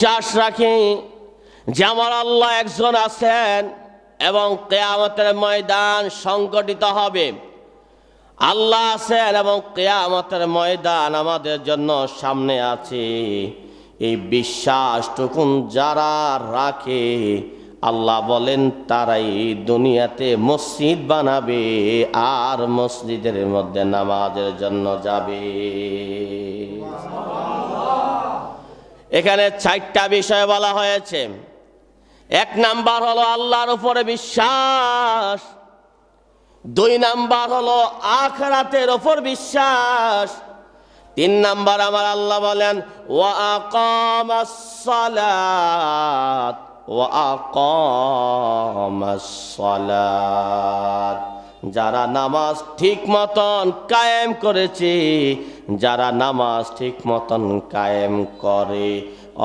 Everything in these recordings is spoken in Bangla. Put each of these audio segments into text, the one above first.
বিশ্বাস রাখি, যে আমার আল্লাহ একজন আছেন এবং কেয়ামতের ময়দান সংগঠিত হবে। আল্লাহ আছেন এবং কেয়ামতের ময়দান আমাদের জন্য সামনে আছে। এই বিশ্বাসটুকুন যারা রাখে, আল্লাহ বলেন, তারাই দুনিয়াতে মসজিদ বানাবে আর মসজিদের মধ্যে নামাজের জন্য যাবে। এখানে চারটা বিষয় বলা হয়েছে। এক নাম্বার হলো আল্লাহর উপরে বিশ্বাস। দুই নাম্বার হলো আখরাতের ওপর বিশ্বাস। তিন নাম্বার আমার আল্লাহ বলেন ওয়া আকামাস সালাত। যারা নামাজ ঠিক মতন কায়েম করেছে যারা নামাজ ঠিক মতন কায়েম করে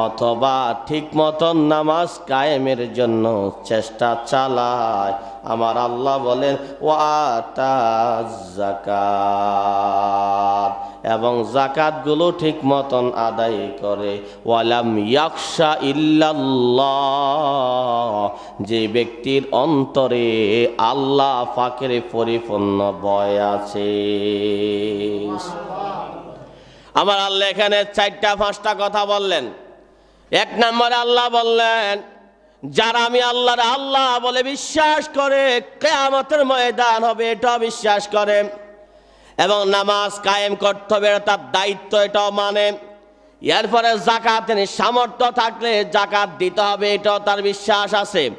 অথবা ঠিক মতন নামাজ কায়েমের জন্য চেষ্টা চালায়। আমার আল্লাহ বলেন জাকাত এবং জাকাতগুলো ঠিক মতন আদায় করে। ওয়ালাম ইয়াকশা ইল্লাল্লাহ। যে ব্যক্তির অন্তরে আল্লাহ ফাকের পরিপূর্ণ ভয় আছে। আমার আল্লাহ এখানে চারটা, পাঁচটা কথা বললেন। এক নম্বরে আল্লাহ বললেন, যারা আমি আল্লাহর আল্লাহ বলে বিশ্বাস করে, কেয়ামতের ময়দান হবে, এটাও বিশ্বাস করে। এবং নামাজ কায়েম করতে হবে, এটা তার দায়িত্ব, এটাও মানে। এরপরে জাকাতের সামর্থ্য থাকলে জাকাত দিতে হবে, এটাও তার বিশ্বাস আছে।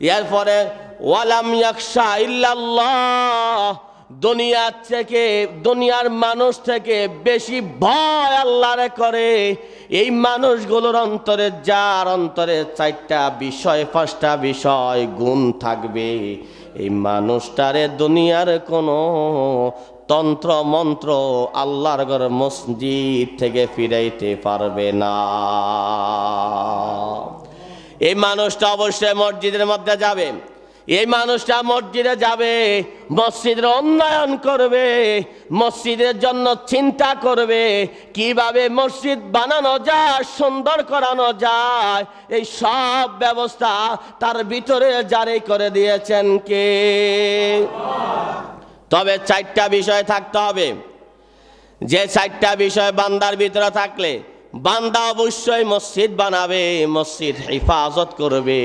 এরপরে, ওয়ালাম ইয়াকশা ইল্লাল্লাহ দুনিয়ার থেকে, দুনিয়ার মানুষ থেকে বেশি ভয় আল্লাহরে করে। এই মানুষগুলোর অন্তরে, যার অন্তরে চারটা বিষয়, পাঁচটা বিষয় গুণ থাকবে। এই মানুষটারে দুনিয়ার কোনো তন্ত্র, মন্ত্র আল্লাহর ঘর মসজিদ থেকে ফিরাইতে পারবে না। এই মানুষটা অবশ্যই মসজিদের মধ্যে যাবে। এই মানুষটা মসজিদে যাবে, মসজিদের উন্নয়ন করবে, মসজিদের জন্য চিন্তা করবে, কীভাবে মসজিদ বানানো যায়, সুন্দর করানো যায়, এই সব ব্যবস্থা তার ভিতরে জারি করে দিয়েছেন কে? তবে চারটা বিষয় থাকতে হবে। যে চারটা বিষয় বান্দার ভিতরে থাকলে, বান্দা অবশ্যই মসজিদ বানাবে, মসজিদ হেফাজত করবে।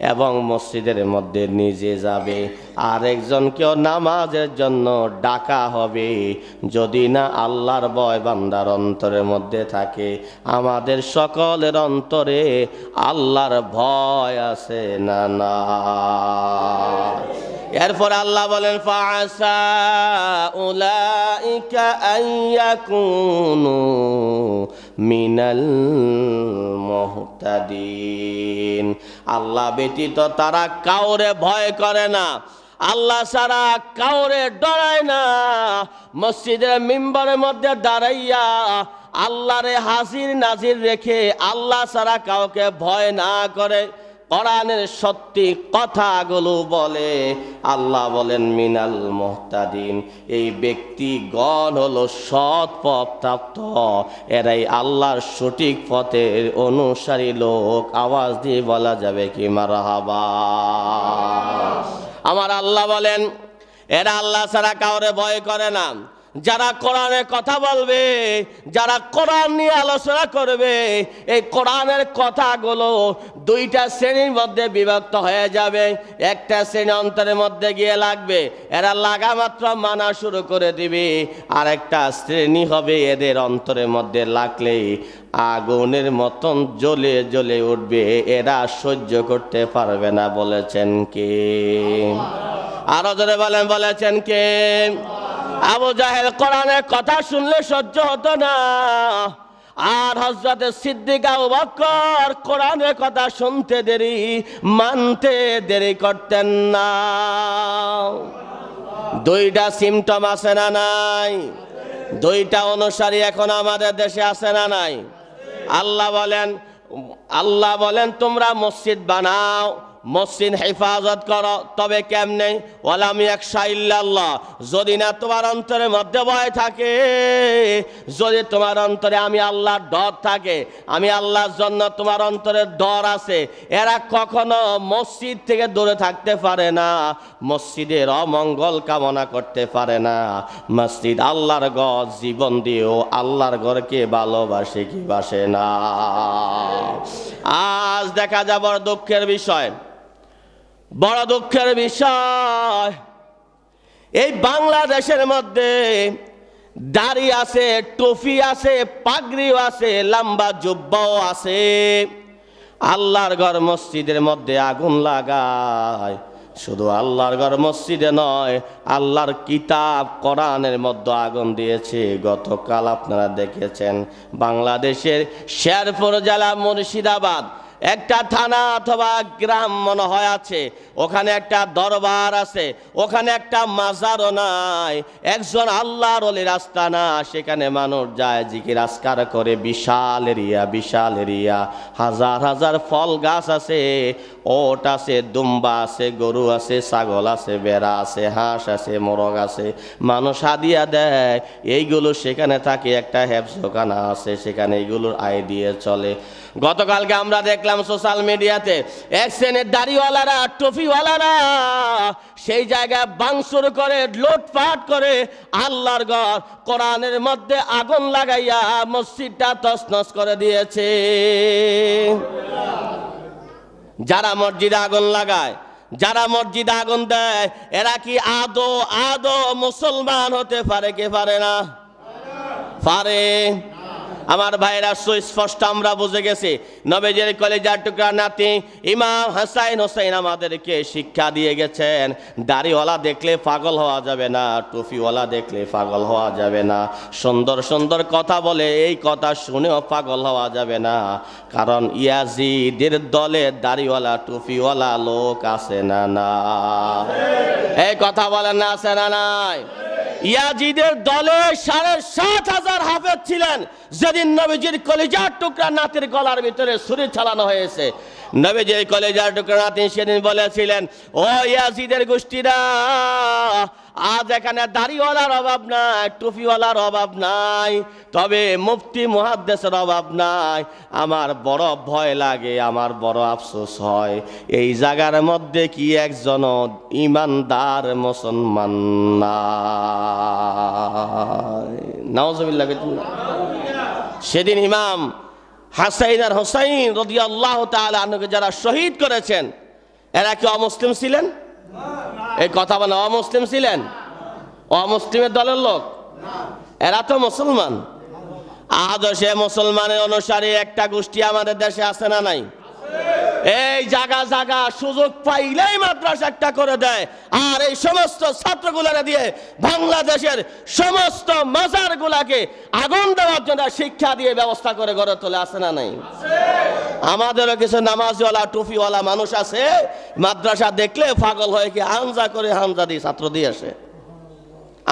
এবং মসজিদের মধ্যে নিজে যাবে। আর একজনকেও নামাজের জন্য ডাকা হবে। যদি না আল্লাহর বয় বান্দার অন্তরের মধ্যে থাকে, আমাদের সকলের অন্তরে আল্লাহর ভয় আছে না না? এরপর আল্লাহ বলেন ফাসা মিনাল মুহতাদিন। আল্লাহ ব্যতীত তারা কাউরে ভয় করে না। আল্লাহ সারা কাউরে ডরায় না। মসজিদের মিম্বরের মধ্যে দাঁড়াইয়া আল্লাহরে হাসির নাজির রেখে আল্লাহ সারা কাউকে ভয় না করে। কোরআনের সত্যি কথাগুলো বলে, আল্লাহ বলেন, মিনাল মোহতাদিন। এই ব্যক্তি ব্যক্তিগণ হলো সৎ পথ প্রাপ্ত এরাই আল্লাহর সঠিক পথের অনুসারী লোক। আওয়াজ দিয়ে বলা যাবে কি? মারাহাবা। আমার আল্লাহ বলেন, এরা আল্লাহ ছাড়া কাউরে ভয় করে না। যারা কোরআনের কথা বলবে, যারা কোরআন নিয়ে আলোচনা করবে, এই কোরআনের কথাগুলো দুইটা শ্রেণির মধ্যে বিভক্ত হয়ে যাবে। একটা শ্রেণি অন্তরের মধ্যে গিয়ে লাগবে, এরা লাগা মাত্র মানা শুরু করে দিবে। আর একটা শ্রেণি হবে এদের অন্তরের মধ্যে লাগলেই আগুনের মতন জ্বলে জ্বলে উঠবে, এরা সহ্য করতে পারবে না, বলেছেন কে? আরও ধরে বলেন, বলেছেন কে? আবু জাহেল কোরআনের কথা শুনলে সহ্য হতো না। আর হজরত সিদ্দিক বকর কোরআনের কথা শুনতে দেরি, মানতে দেরি করতেন না। দুইটা সিমটম আছে না নাই? দুইটা অনুসারী এখন আমাদের দেশে আছে না নাই? আল্লাহ বলেন আল্লাহ বলেন, তোমরা মসজিদ বানাও মসজিদ হেফাজত করো, তবে কেমনে? ওয়ালাম একশা ইল্লাল্লাহ। যদি না তোমার অন্তরের মধ্যে ভয় থাকে, যদি তোমার অন্তরে আমি আল্লাহর ডর থাকে, আমি আল্লাহর জন্য তোমার অন্তরে ডর আছে, এরা কখনো মসজিদ থেকে দূরে থাকতে পারে না, মসজিদের অমঙ্গল কামনা করতে পারে না। মসজিদ আল্লাহর ঘর জীবন দিয়েও আল্লাহর ঘরকে ভালোবাসে কি বাসে না। আজ দেখা যা বড় দুঃখের বিষয়। বড় দুঃখের বিষয়। এই বাংলাদেশের মধ্যে দাড়ি আছে, টুপি আছে, পাগড়িও আছে, লম্বা জুব্বাও আছে। আল্লাহর ঘর মসজিদের মধ্যে আগুন লাগায়। শুধু আল্লাহর ঘর মসজিদে নয়, আল্লাহর কিতাব, কোরআনের মধ্যে আগুন দিয়েছে। গতকাল আপনারা দেখেছেন, বাংলাদেশের শেরপুর জেলা মুর্শিদাবাদ একটা থানা অথবা গ্রাম মনে হয় আছে, ওখানে একটা দরবার আছে, ওখানে একটা মাজারও নাই, একজন আল্লাহর অলি রাস্তা না, সেখানে মানুষ যায় জিকির আসকার করে, বিশাল এরিয়া বিশাল এরিয়া, হাজার হাজার ফল গাছ আছে, ওট আছে, দুম্বা আছে, গরু আছে, ছাগল আছে, বেড়া আছে, হাঁস আছে, মোরগ আছে, মানুষ হাদিয়া দেয়, এইগুলো সেখানে থাকে, একটা হেফজোখানা আছে, সেখানে এইগুলোর আয় দিয়ে চলে। গতকালকে আমরা দেখলাম সোশ্যাল মিডিয়াতে এক শ্রেণির দাড়িওয়ালারা টফিওয়ালারা সেই জায়গায় বাংসুর করে, লুটপাট করে আল্লাহর ঘর কোরআনের মধ্যে আগুন লাগাইয়া মসজিদটা তছনছ করে দিয়েছে। যারা মসজিদে আগুন লাগায়, যারা মসজিদে আগুন দেয়, এরা কি আদো আদো মুসলমান হতে পারে কে পারে না? পারে। আমার ভাইরা সুস্পষ্ট আমরা বুঝে গেছি। নবেজের কলেজার টুকরা নাতি ইমাম হাসাইন হোসাইন আমাদেরকে শিক্ষা দিয়ে গেছেন, দাড়িওয়ালা দেখলে পাগল হওয়া যাবে না, টুপিওয়ালা দেখলে পাগল হওয়া যাবে না। সুন্দর সুন্দর কথা বলে এই কথা শুনেও পাগল হওয়া যাবে না। কারণ ইয়াজিদের দলে দাড়িওয়ালা, টুপিওয়ালা লোক আছে না না। এই কথা বলেন না, আছে না, নাই? ইয়াজিদের দলে সাড়ে সাত হাজার হাফেজ ছিলেন। যেদিন নবীজির কলিজার টুকরা নাতির গলার ভিতরে ছুরি চালানো হয়েছে। নবীজির কলেজার টুকরা নাতি সেদিন বলেছিলেন, ও ইয়াজিদের গোষ্ঠীরা, আজ এখানে দাড়িওয়ালার অভাব নাই, টুপিওয়ালার অভাব নাই, তবে মুফতি মুহাদ্দেসের অভাব নাই। আমার বড় ভয় লাগে, আমার বড় আফসোস হয়। এই জায়গার মধ্যে কি একজন ইমানদার মুসলমান নাওজবিল্লাহ সেদিন ইমাম হাসাইন আর হোসাইন রদি আল্লাহ তালকে যারা শহীদ করেছেন, এরা কি অমুসলিম ছিলেন? এই কথা বলে অমুসলিম ছিলেন? অমুসলিমের দলের লোক? এরা তো মুসলমান। সে মুসলমানের অনুসারে একটা গোষ্ঠী আমাদের দেশে আছে না নাই? এই জায়গা জায়গা সুযোগ পাইলেই মাদ্রাসা একটা করে দেয়। আর এই সমস্ত ছাত্রগুলারে দিয়ে বাংলাদেশের সমস্ত মাজার গুলাকে আগুন দেওয়ার জন্য শিক্ষা দিয়ে ব্যবস্থা করে গড়ে তোলে, আছে না নাই? আমাদেরও কিছু নামাজওয়ালা, টুপিওয়ালা মানুষ আছে, মাদ্রাসা দেখলে পাগল হয়ে কি হানজা করে হানজা দিয়ে ছাত্র দিয়ে আসে।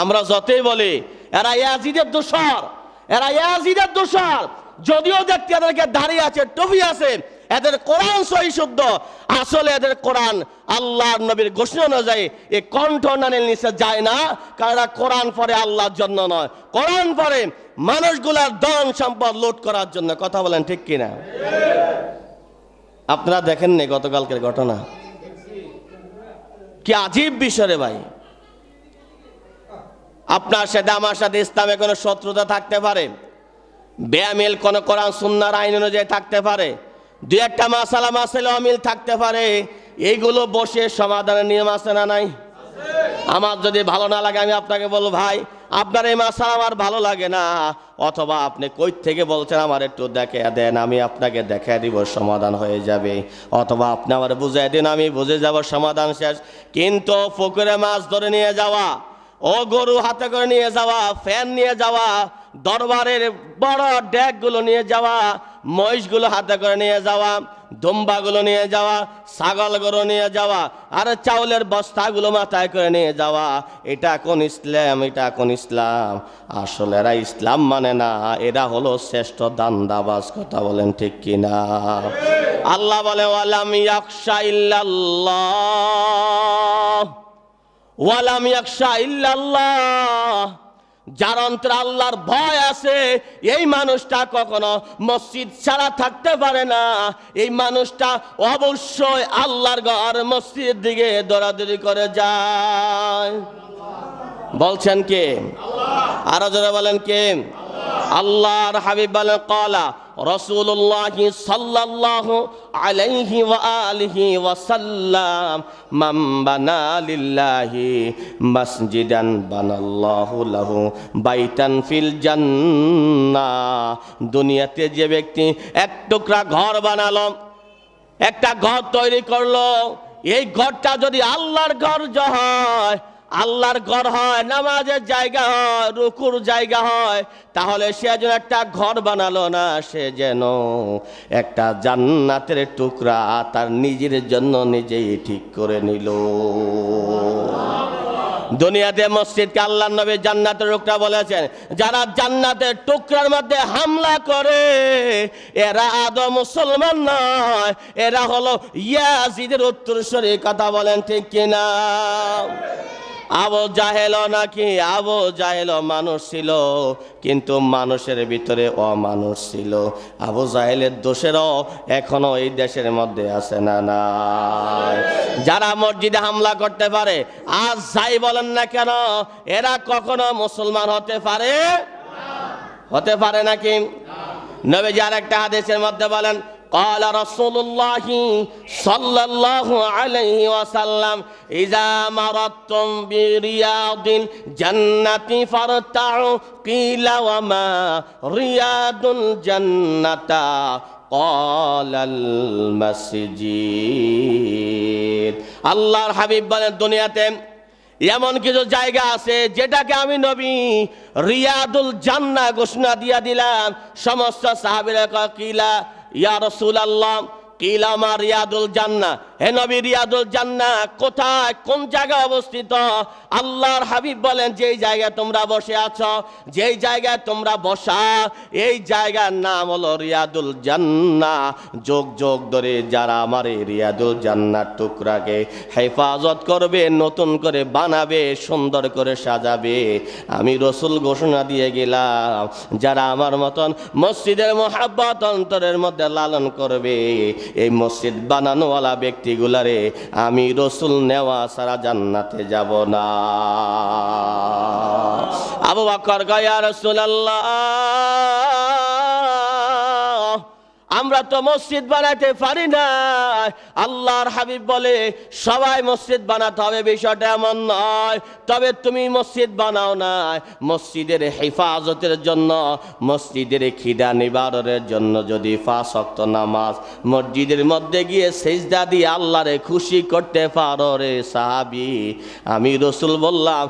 আমরা যতই বলি, এরা ইয়াজিদের দোষর, এরা ইয়াজিদের দোষর। যদিও দেখতে এদেরকে দাঁড়িয়ে আছে, টুপি আছে এদের কোরআন সহি শুদ্ধ। আসলে এদের কোরআন আল্লাহর নবীর ঘোষণা অনুযায়ী এই কণ্ঠ নানের নিচে যায় না, কারণ কোরআন পরে আল্লাহর জন্য নয়। কোরআন পরে মানুষগুলার ধন সম্পদ লুট করার জন্য, কথা বলেন ঠিক কিনা? আপনারা দেখেননি গতকালকের ঘটনা? কি আজীব বিষয় রে ভাই। আপনার সাথে আমার সাথে ইসলামে কোনো শত্রুতা থাকতে পারে? বেয়ামিল কোন কোরআন, সুন্নার আইন অনুযায়ী থাকতে পারে? দু একটা মাসালা মাসালা অমিল থাকতে পারে, এইগুলো বসে সমাধানের নিয়ম আছে না নাই? আমার যদি ভালো না লাগে, আমি আপনাকে বলব, ভাই, আপনার এই মাসালা আমার ভালো লাগে না। অথবা আপনি কই থেকে বলছেন, আমার একটু দেখে দেন, আমি আপনাকে দেখে দিব, সমাধান হয়ে যাবে। অথবা আপনি আমার বুঝাই দিন, আমি বুঝে যাব, সমাধান শেষ। কিন্তু পুকুরে মাছ ধরে নিয়ে যাওয়া, ও গরু হাতে করে নিয়ে যাওয়া, ফ্যান নিয়ে যাওয়া দরবারের বড় ড্যাগগুলো নিয়ে যাওয়া, মহিষগুলো হাতে করে নিয়ে যাওয়া, দুম্বাগুলো নিয়ে যাওয়া, ছাগলগুলো নিয়ে যাওয়া, আর চাউলের বস্তাগুলো মাথায় করে নিয়ে যাওয়া। এটা কোন ইসলাম, এটা কোন ইসলাম? আসলে এরা ইসলাম মানে না, এরা হলো শ্রেষ্ঠ দান্দাবাজ, কথা বলেন ঠিক কিনা? আল্লাহ বলে, ওয়ালাম ইয়াকশা ইল্লাল্লাহ। ওয়ালাম ইয়াকশা ইল্লাল্লাহ। যার অন্তরে আল্লাহর ভয় আছে, এই মানুষটা কখনো মসজিদ ছাড়া থাকতে পারে না। এই মানুষটা অবশ্যই আল্লাহর ঘর মসজিদের দিকে দৌড়াদৌড়ি করে যায়। বলছেন কে? আরও যারা বলেন কে? আল্লাহর হাবিব বলেন কলা সাল্লাল্লাহু আলাইহি ওয়া আলিহি ওয়া সাল্লাম, মান বানা ফিল জান্নাহ দুনিয়াতে যে ব্যক্তি এক টুকরা ঘর বানালো, একটা ঘর তৈরি করল, এই ঘরটা যদি আল্লাহর ঘর হয় আল্লাহর ঘর হয়, নামাজের জায়গা হয়, রুকুর জায়গা হয়, তাহলে সে যেন একটা ঘর বানালো না, সে যেন একটা জান্নাতের টুকরা তার নিজের জন্য নিজেই ঠিক করে নিল। দুনিয়াতে মসজিদকে আল্লাহ নবী জান্নাতের টুকরা বলেছেন। যারা জান্নাতের টুকরার মধ্যে হামলা করে, এরা আদৌ মুসলমান নয়, এরা হলো ইয়াজিদের উত্তরস্বরী, কথা বলেন ঠিক কিনা? আবু জাহেল নাকি? আবু জাহেল মানুষ ছিল, কিন্তু মানুষের ভিতরে অমানুষ ছিল। আবু জাহেলের দোষেরও এখনও এই দেশের মধ্যে আছে না না যারা মসজিদে হামলা করতে পারে, আজ যাই বলেন না কেন, এরা কখনো মুসলমান হতে পারে? হতে পারে নাকি? নবীজি আর একটা হাদিসের মধ্যে বলেন قال رسول الله صلى الله عليه وسلم إذا مرضتم برياض الجنة فارتعوا قيل وما رياض الجنة قال المسجد আল্লাহর হাবিব বলেন দুনিয়াতে এমন কিছু জায়গা আছে যেটাকে আমি নবী রিয়াদুল জান্না ঘোষণা দিয়া দিলাম সমস্ত সাহাবিরা কয়, কিলা ইয়া রসুল আল্লাহ কিলামা রিয়াদুল জান্না হে নবী রিয়াদুল জান্না কোথায়? কোন জায়গায় অবস্থিত? আল্লাহর হাবিব বলেন, যেই জায়গায় তোমরা বসে আছো, যেই জায়গায় তোমরা বসা, এই জায়গার নাম হলো রিয়াদুল জান্না যোগ যোগ ধরে যারা আমার এই রিয়াদুল জান্নার টুকরাকে হেফাজত করবে, নতুন করে বানাবে, সুন্দর করে সাজাবে, আমি রসুল ঘোষণা দিয়ে গেলাম, যারা আমার মতন মসজিদের মহাব্বত অন্তরের মধ্যে লালন করবে এই মসজিদ বানানোওয়ালা ব্যক্তিগুলারে আমি রসুল নেওয়া সারা জান্নাতে যাব না। আবু বাকর গয়া রসুল আমরা তো মসজিদ বানাতে পারি না আল্লাহর হাবিব বলে, সবাই মসজিদ বানাতে হবে, বিষয়টা এমন নয়। তবে তুমি মসজিদ বানাও না মসজিদের হেফাজতের জন্য, মসজিদের খিদা নিবারণের জন্য যদি অক্ত নামাজ, মসজিদের মধ্যে গিয়ে সেজদা দিয়ে আল্লাহরে খুশি করতে পারো রে সাহাবি। আমি রসুল বললাম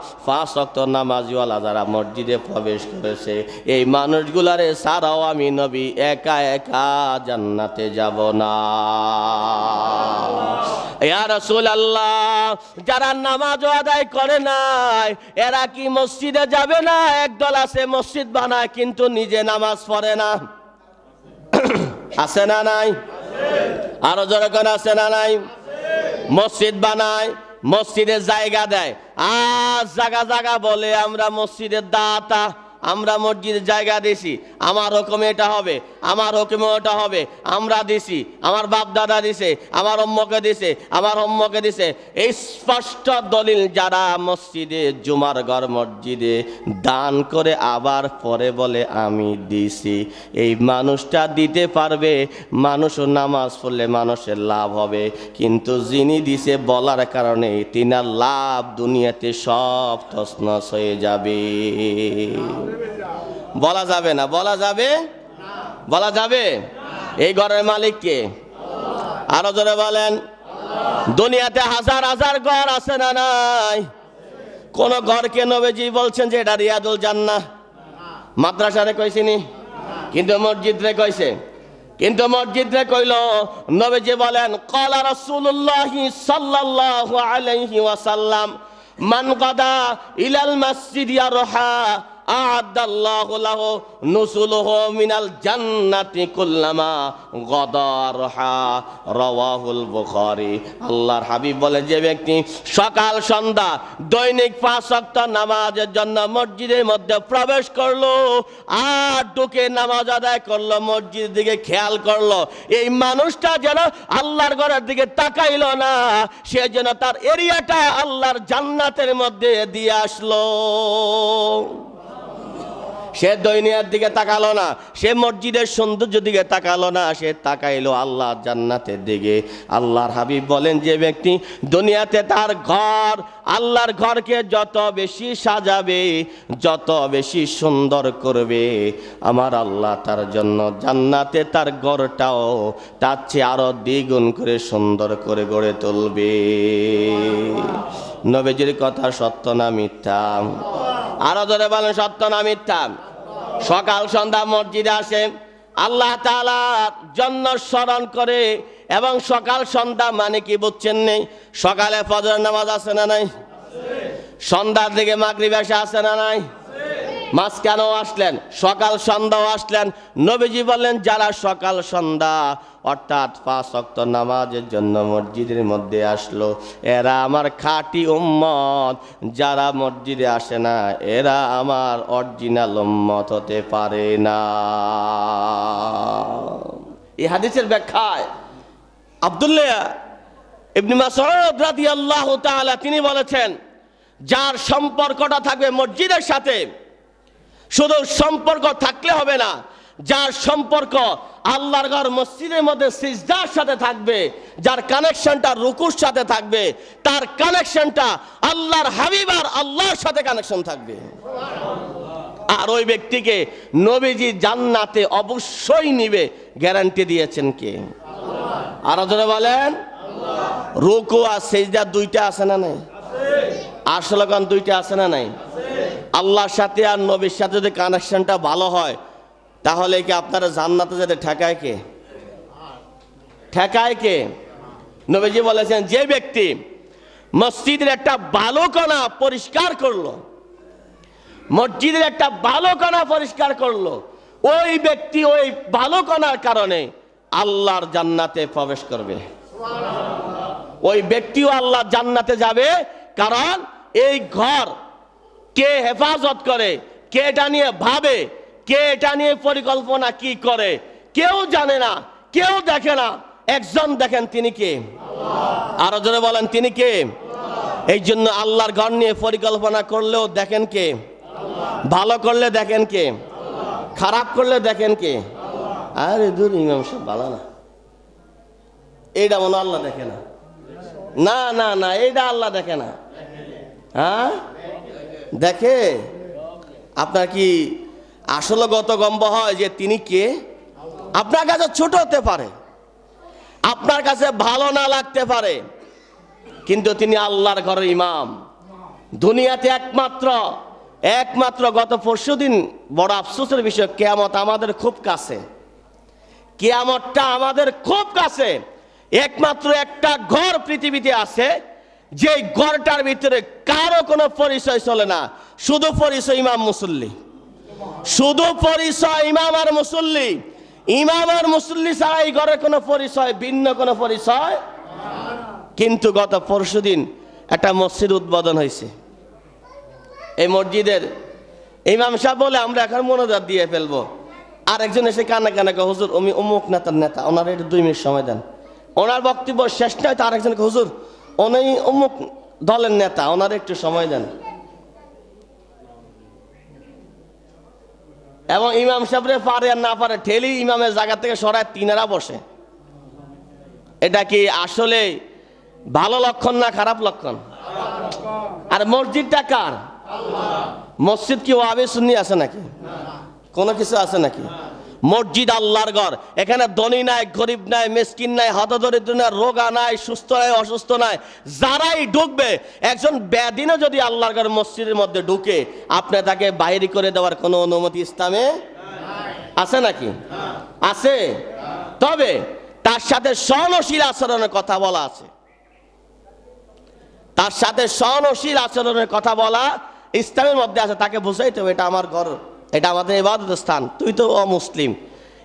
অক্ত নামাজওয়ালা যারা মসজিদে প্রবেশ করেছে, এই মানুষগুলারে সারাও আমি নবী একা একা জান্নাতে যাব না। আল্লাহ যারা নামাজ আদায় করে নাই, এরা কি মসজিদে যাবে না? একদল আছে মসজিদ বানায়, কিন্তু নিজে নামাজ পড়ে না। আছে না নাই? আরও যেরকম আছে না নাই? মসজিদ বানায় মসজিদের জায়গা দেয়। আর জায়গা জায়গা বলে আমরা মসজিদের দাতা। আমরা মসজিদের জায়গা দিছি, আমার হুকুমে এটা হবে, আমার হুকুমে ওটা হবে, আমরা দিছি, আমার বাপ দাদা দিছে, আমার অম্মকে দিছে, আমার অম্মকে দিছে। এই স্পষ্ট দলিল যারা মসজিদে জুমার ঘর মসজিদে দান করে আবার পরে বলে, আমি দিছি। এই মানুষটা দিতে পারবে মানুষও নামাজ পড়লে মানুষের লাভ হবে, কিন্তু যিনি দিছে বলার কারণে তিনার লাভ দুনিয়াতে সব তসনস হয়ে যাবে। বলা যাবে না, বলা যাবে? বলা যাবে? এই ঘরের মালিককে আরও জোরে বলেন। দুনিয়াতে হাজার হাজার ঘর আছে না নাই? কোন ঘরকে নবীজি বলছেন যে এটা রিয়াদুল জান্না মাদ্রাসারে কইছিনি কিন্তু মসজিদ রে কইছে। কিন্তু মসজিদ রে কইল, নবীজি বলেন, কলা রাসূলুল্লাহ সাল্লাল্লাহু আলাইহি ওয়াসাল্লাম, মান গাদা ইলাল মাসজিদ ইয়ারহা আদাল্লাহু লাহু নুসুলুহু মিনাল জান্নাতি কুল্লামা গদারহা, রাওয়াহুল বুখারী। আল্লাহর হাবিব বলে যে ব্যক্তি সকাল, সন্ধ্যা দৈনিক পাঁচ ওয়াক্ত নামাজের জন্য মসজিদের মধ্যে প্রবেশ করল আর ঢুকে নামাজ আদায় করল, মসজিদের দিকে খেয়াল করল, এই মানুষটা যেন আল্লাহর ঘরের দিকে তাকাইলো না, সে যেন তার এরিয়াটা আল্লাহর জান্নাতের মধ্যে দিয়ে আসলো। সে দৈনিয়ার দিকে তাকালো না, সে মসজিদের সৌন্দর্য দিকে তাকালো না, সে তাকাইলো আল্লাহ জান্নাতের দিকে। আল্লাহর হাবিব বলেন, যে ব্যক্তি দুনিয়াতে তার ঘর আল্লাহর ঘরকে যত বেশি সাজাবে, যত বেশি সুন্দর করবে, আমার আল্লাহ তার জন্য জান্নাতে তার ঘরটাও তার চেয়ে আরও দ্বিগুণ করে সুন্দর করে গড়ে তুলবে। নবীজির কথা সত্য না মিথ্যা? আরও ধরে বলেন, সত্য না মিথ্যা? সকাল, সন্ধ্যা, মসজিদে আসে আল্লাহ তালার জন্য স্মরণ করে এবং সকাল সন্ধ্যা মানে কি বুঝছেন নেই সকালে ফজর নামাজ আছে না নাই? সন্ধ্যার দিকে মাগরিব এসে আছে না নাই? মাঝখানেও আসলেন? সকাল সন্ধ্যাও আসলেন। নবীজি বললেন, যারা সকাল সন্ধ্যা, অর্থাৎ পাঁচ অক্ত নামাজের জন্য মসজিদের মধ্যে আসলো, এরা আমার খাঁটি উম্মত। যারা মসজিদে আসে না, এরা আমার অরিজিনাল উম্মত হতে পারে না। এই হাদিসের ব্যাখ্যায় আবদুল্লাহ ইবনে মাসউদ রাদিয়াল্লাহু তাআলা, তিনি বলেছেন, যার সম্পর্কটা থাকবে মসজিদের সাথে শুধু সম্পর্ক থাকলে হবে না, যার সম্পর্ক আল্লাহর ঘর মসজিদের মধ্যে সিজদার সাথে থাকবে, যার কানেকশনটা রুকুর সাথে থাকবে, তার কানেকশনটা আল্লাহর হাবিব আর আল্লাহর সাথে কানেকশন থাকবে। আর ওই ব্যক্তিকে নবীজি জান্নাতে অবশ্যই নিবে গ্যারান্টি দিয়েছেন কে? আর ধরে বলেন। রুকু আর সেজদা দুইটা আছে না নাই? আসলে গান দুইটা আছে না নাই? আল্লাহর সাথে আর নবীর সাথে যদি কানেকশনটা ভালো হয়, তাহলে কি আপনারা জান্নাতে যেতে ঠেকায় কে? ঠেকায় কে? নবীজি বলেছেন, যে ব্যক্তি মসজিদের একটা ভালো কণা পরিষ্কার করল, মসজিদের একটা ভালো কণা পরিষ্কার করল, ওই ব্যক্তি ওই ভালো কণার কারণে আল্লাহর জান্নাতে প্রবেশ করবে। ওই ব্যক্তিও আল্লাহ জান্নাতে যাবে, কারণ এই ঘর কে হেফাজত করে কে এটা নিয়ে ভাবে কে এটা নিয়ে পরিকল্পনা কি করে কেউ জানে না কেউ দেখে না। একজন দেখেন তিনি কে? আরও জোরে বলেন তিনি কে? এই জন্য আল্লাহর ঘর নিয়ে পরিকল্পনা করলেও দেখেন কে? ভালো করলে দেখেন কে? খারাপ করলে দেখেন কে? আরে দূর ইমাম সব ভালো না। এইটা মনে আল্লাহ দেখে না। না না না এইটা আল্লাহ দেখে না। হ্যাঁ? দেখে? আপনার কি আসলে গত গম্ব হয় যে তিনি কে? আপনার কাছে ছোট হতে পারে। আপনার কাছে ভালো না লাগতে পারে। কিন্তু তিনি আল্লাহর ঘরের ইমাম। দুনিয়াতে একমাত্র একমাত্র গত পরশুদিন বড় আফসোসের বিষয়, কেয়ামত আমাদের খুব কাছে। কেয়ামতটা আমাদের খুব কাছে। একমাত্র একটা ঘর পৃথিবীতে আছে যে ঘরটার ভিতরে কারও কোনো পরিচয় চলে না শুধু পরিচয় ইমাম মুসল্লি। শুধু পরিচয় ইমাম আর মুসল্লি। ইমাম আর মুসল্লি ছাড়া এই ঘরের কোনো পরিচয় ভিন্ন কোনো পরিচয়? কিন্তু গত পরশুদিন একটা মসজিদ উদ্বোধন হয়েছে। এই মসজিদের ইমাম সাহেব বলে আমরা এখন মনোজাত দিয়ে ফেলব। আর একজন এসে কানা কানা কয়, হুজুর আমি অমুক নেতার নেতা ওনার একটু দুই মিনিট সময় দেন। ওনার বক্তব্য শেষ নয় তো আরেকজনকে হুজুর উনি অমুক দলের নেতা, ওনার একটু সময় দেন। এবং ইমাম সাহেবরে পারে আর না পারে, ঠেলি ইমামের জায়গা থেকে সরায় তিনারা বসে। এটা কি আসলে ভালো লক্ষণ না খারাপ লক্ষণ? আর মসজিদটা কার? মসজিদ কি ওয়াবে সুন্নি আছে নাকি? কোনো কিছু আছে নাকি? মসজিদ আল্লাহর ঘর। এখানে ধনী নাই, গরিব নাই, মিসকিন নাই, হতদরিদ্র নাই, রোগা নাই, সুস্থ নাই, অসুস্থ নাই। যারাই ঢুকবে, একজন ব্যাদিনও যদি আল্লাহর ঘর মসজিদের মধ্যে ঢুকে, আপনি তাকে বাইরে করে দেওয়ার কোনো অনুমতি ইসলামে আছে নাকি? আছে। তবে তার সাথে সহনশীল আচরণের কথা বলা আছে। তার সাথে সহনশীল আচরণের কথা বলা ইসলামের মধ্যে আছে, তাকে বুঝাইতে হবে, এটা আমার ঘর। এটা আমাদের ইবাদত স্থান। তুই তো অমুসলিম।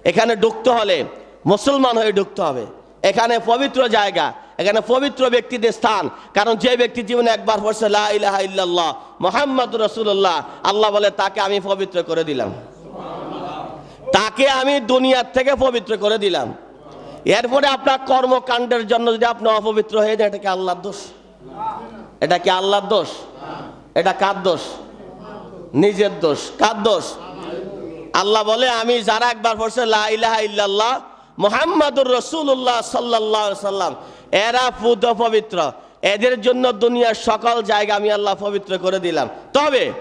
এখানে ঢুকতে হলে মুসলমান হয়ে ঢুকতে হবে। এখানে পবিত্র জায়গা, এখানে পবিত্র ব্যক্তিদের স্থান। কারণ যে ব্যক্তি জীবনে একবার পড়ছে ইলাহা ইল্লাল্লাহ মোহাম্মদ রসুল্লাহ আল্লাহ বলে, তাকে আমি পবিত্র করে দিলাম। তাকে আমি দুনিয়ার থেকে পবিত্র করে দিলাম। এরপরে আপনার কর্মকাণ্ডের জন্য যদি আপনি অপবিত্র হয়ে যায় এটা কি আল্লাহর দোষ? এটা কি আল্লাহর দোষ? এটা কার দোষ? নিজের দোষ। কার দোষ? আল্লাহ বলে, আমি যারা একবার পড়ছে, লা ইলাহা ইল্লাল্লাহ, মোহাম্মদুর রসুল্লাহ সাল্লাহ সাল্লাম, এরা পুত পবিত্র। এদের জন্য দুনিয়ার সকল জায়গা আমি আল্লাহ পবিত্র করে দিলাম। তবে,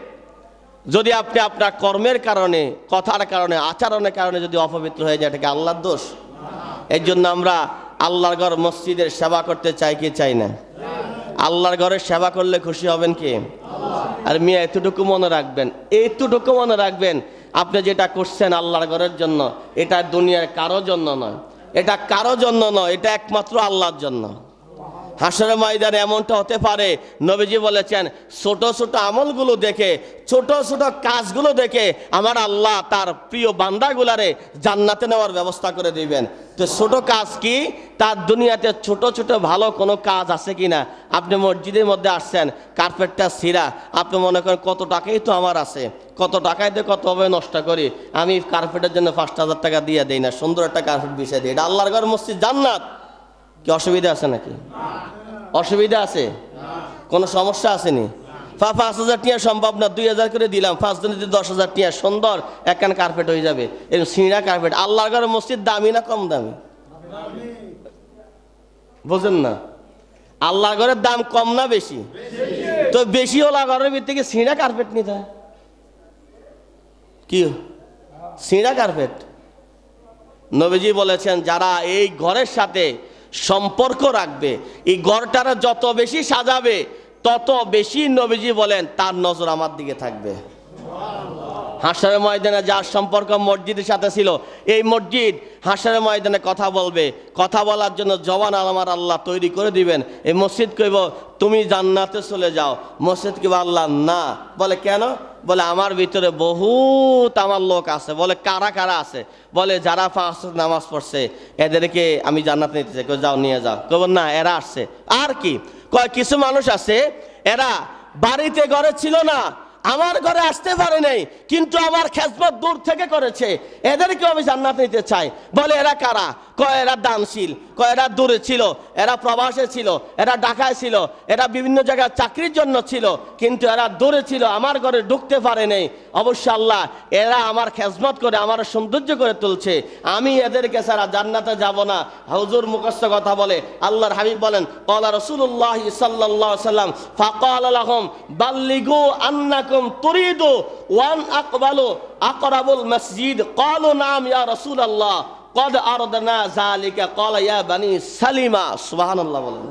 যদি আপনি আপনার কর্মের কারণে, কথার কারণে, আচরণের কারণে যদি অপবিত্র হয়ে যায় এটাকে আল্লাহর দোষ? এর জন্য আমরা আল্লাহর ঘর মসজিদের সেবা করতে চাই কি চাই না? আল্লাহর ঘরের সেবা করলে খুশি হবেন কে? আর মিয়া, এতটুকু মনে রাখবেন এইটুকু মনে রাখবেন, আপনি যেটা করছেন আল্লাহর ঘরের জন্য, এটা দুনিয়ার কারও জন্য নয়, এটা কারও জন্য নয়, এটা একমাত্র আল্লাহর জন্য। হাসরের ময়দানে এমনটা হতে পারে। নবীজি বলেছেন, ছোট ছোট আমলগুলো দেখে, ছোট ছোট কাজগুলো দেখে আমার আল্লাহ তার প্রিয় বান্দাগুলারে জান্নাতে নেওয়ার ব্যবস্থা করে দিবেন। তো ছোট কাজ কি? তার দুনিয়াতে ছোট ছোট ভালো কোনো কাজ আছে কি না আপনি মসজিদের মধ্যে আসছেন, কার্পেটটা ছিঁড়া, আপনি মনে করেন কত টাকাই তো আমার আছে। কত টাকায় দিয়ে কতভাবে নষ্ট করি? আমি কার্পেটের জন্য পাঁচ হাজার টাকা দিয়ে দিই না, সুন্দর একটা কার্পেট বিষয় দিই। এটা আল্লাহর ঘর মসজিদ জান্নাত। কি অসুবিধা আছে নাকি? অসুবিধা আছে? কোনো সমস্যা আসেনি? পা পাঁচ হাজার টিয়া সম্ভব না, দুই হাজার করে দিলাম, পাঁচ দিনে যদি দশ হাজার টিয়া, সুন্দর, একখান কার্পেট হয়ে যাবে। এরকম সিঁড়া কার্পেট আল্লাহর ঘরে মসজিদ দামি না কম দামি? বোঝেন না? আল্লাহর ঘরের দাম কম না বেশি? তো বেশি হলো ঘরের ভিতর থেকে সিঁড়া কার্পেট নিতে হয়? কি? সিঁড়া কার্পেট নবীজি বলেছেন, যারা এই ঘরের সাথে সম্পর্ক রাখবে। এই ঘরটারা যত বেশি সাজাবে, তত বেশি নবীজি বলেন, তার নজর আমার দিকে থাকবে। হাসারের ময়দানে যার সম্পর্ক মসজিদের সাথে ছিল, এই মসজিদ হাসারের ময়দানে কথা বলবে। কথা বলার জন্য জওয়ান আমার আল্লাহ তৈরি করে দিবেন। এই মসজিদ কইব, তুমি জান্নাতে চলে যাও। মসজিদ কইব, আল্লাহ, না। বলে, কেন? বলে, আমার ভিতরে বহুত আমার লোক আছে। বলে, কারা কারা আছে? বলে, যারা ওয়াক্ত নামাজ পড়ছে, এদেরকে আমি জান্নাত নিতে চাই। যাও, নিয়ে যাও। কব না, এরা আসছে। আর কি? কয়, কিছু মানুষ আছে, এরা বাড়িতে, ঘরে ছিল না আমার ঘরে আসতে পারে নাই, কিন্তু আমার খেজমত দূর থেকে করেছে। এদেরকেও আমি জান্নাত নিতে চাই। বলে, এরা কারা? কয়, এরা দানশীল। কয়, এরা দূরে ছিল। এরা প্রবাসে ছিল। এরা ঢাকায় ছিল। এরা বিভিন্ন জায়গায় চাকরির জন্য ছিল। কিন্তু এরা দূরে ছিল। আমার ঘরে ঢুকতে পারে নাই। অবশ্য আল্লাহ, এরা আমার খেজমত করে, আমার সৌন্দর্য করে তুলছে। আমি এদেরকে ছাড়া জান্নাতে যাব না। হুজুর মুখস্থ কথা বলে, আল্লাহর হাবিব বলেন কলা রসুল্লাহ সাল্লাহ সাল্লাম ফাকাল আলহম বাল্লিগু আন্নাকুম তুরিদু ওয়ান আকবালু আকরাবুল মসজিদ। কালু নাম ইয়া রসুল আল্লাহ কদ আরদনা জালিকা কলা ইয়া বানি সালিমা। সুবহানাল্লাহ বলেন।